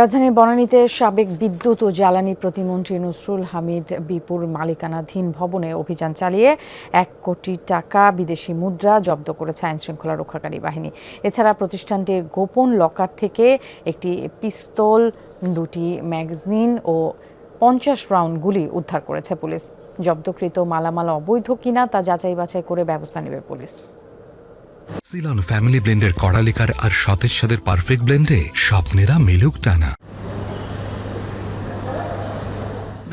রাজধানীর বনানীতে সাবেক বিদ্যুৎ ও জ্বালানি প্রতিমন্ত্রী নসরুল হামিদ বিপুর মালিকানাধীন ভবনে অভিযান চালিয়ে এক কোটি টাকা বিদেশি মুদ্রা জব্দ করেছে আইন শৃঙ্খলা রক্ষাকারী বাহিনী। এছাড়া প্রতিষ্ঠানটির গোপন লকার থেকে একটি পিস্তল, দুটি ম্যাগাজিন ও পঞ্চাশ রাউন্ড গুলি উদ্ধার করেছে পুলিশ। জব্দকৃত মালামাল অবৈধ কিনা তা যাচাই বাছাই করে ব্যবস্থা নেবে পুলিশ। সিলন ফ্যামিলি ব্লেন্ডের কড়ালিকার আর সতেজ সাদের পারফেক্ট ব্লেন্ডে স্বপ্নেরা মিলুক টানা।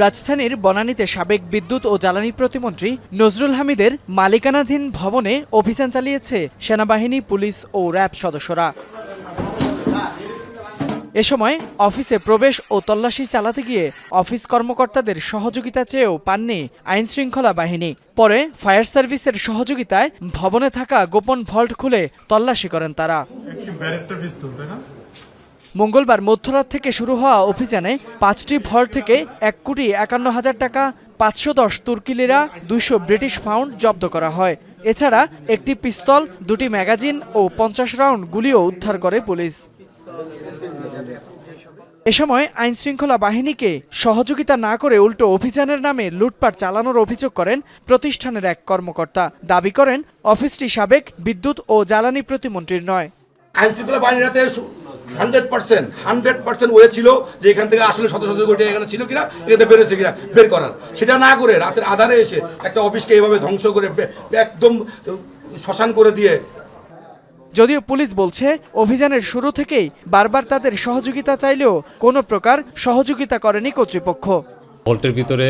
রাজধানীর বনানীতে সাবেক বিদ্যুৎ ও জ্বালানি প্রতিমন্ত্রী নজরুল হামিদের মালিকানাধীন ভবনে অভিযান চালিয়েছে সেনাবাহিনী, পুলিশ ও র্যাব সদস্যরা। এ সময় অফিসে প্রবেশ ও তল্লাশি চালাতে গিয়ে অফিস কর্মকর্তাদের সহযোগিতা চেয়েও পাননি আইন শৃঙ্খলা বাহিনী। পরে ফায়ার সার্ভিসের সহযোগিতায় ভবনে থাকা গোপন ভল্ট খুলে তল্লাশি করেন তারা। মঙ্গলবার মধ্যরাত থেকে শুরু হওয়া অভিযানে পাঁচটি ভর থেকে এক কোটি একান্ন হাজার টাকা পাঁচশো দশ তুর্কি লিরা দুইশো ব্রিটিশ পাউন্ড জব্দ করা হয়। এছাড়া একটি পিস্তল দুটি ম্যাগাজিন ও পঞ্চাশ রাউন্ড গুলিও উদ্ধার করে পুলিশ। এ সময় আইন শৃঙ্খলা বাহিনীকে সহযোগিতা না করে উল্টো অভিযানের নামে লুটপাট চালানোর অভিযোগ করেন প্রতিষ্ঠানের এক কর্মকর্তা। দাবি করেন, অফিসটি সাবেক বিদ্যুৎ ও জ্বালানি প্রতিমন্ত্রীর নয়। আইন শৃঙ্খলা বাহিনীতে hundred percent hundred percent way ছিল যে এখান থেকে আসলে শত শত কোটি এখানে ছিল কিনা, এখান থেকে বেরোচ্ছে কিনা, বের করার। সেটা না করে রাতের আধারে এসে একটা অফিসকে এইভাবে ধ্বংস করে একদম শ্মশান করে দিয়ে যদিও পুলিশ বলছে, অভিযানের শুরু থেকেই বারবার তাদের সহযোগিতা চাইলেও কোনো প্রকার সহযোগিতা করেনি কর্তৃপক্ষ। ভল্টের ভিতরে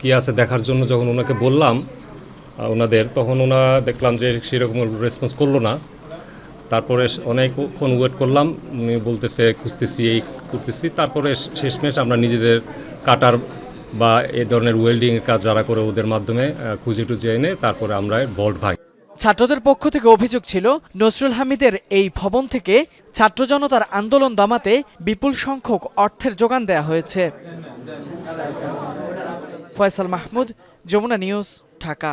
কি আছে দেখার জন্য যখন ওনাকে বললাম ওনাদের, তখন ওনা দেখলাম যে সেরকম রেসপন্স করল না। তারপরে অনেকক্ষণ ওয়েট করলাম, উনি বলতেছে, খুঁজতেছি, এই করতেছি। তারপরে শেষমেশ আমরা নিজেদের কাটার বা এ ধরনের ওয়েল্ডিংয়ের কাজ যারা করে ওদের মাধ্যমে খুঁজে টুজে এনে তারপরে আমরা ভল্ট ভাগ ছাত্রদের পক্ষ থেকে অভিযোগ ছিল নসরুল হামিদের এই ভবন থেকে ছাত্র জনতার আন্দোলন দমাতে বিপুল সংখ্যক অর্থের যোগান দেয়া হয়েছে। ফয়সাল মাহমুদ, যমুনা নিউজ, ঢাকা।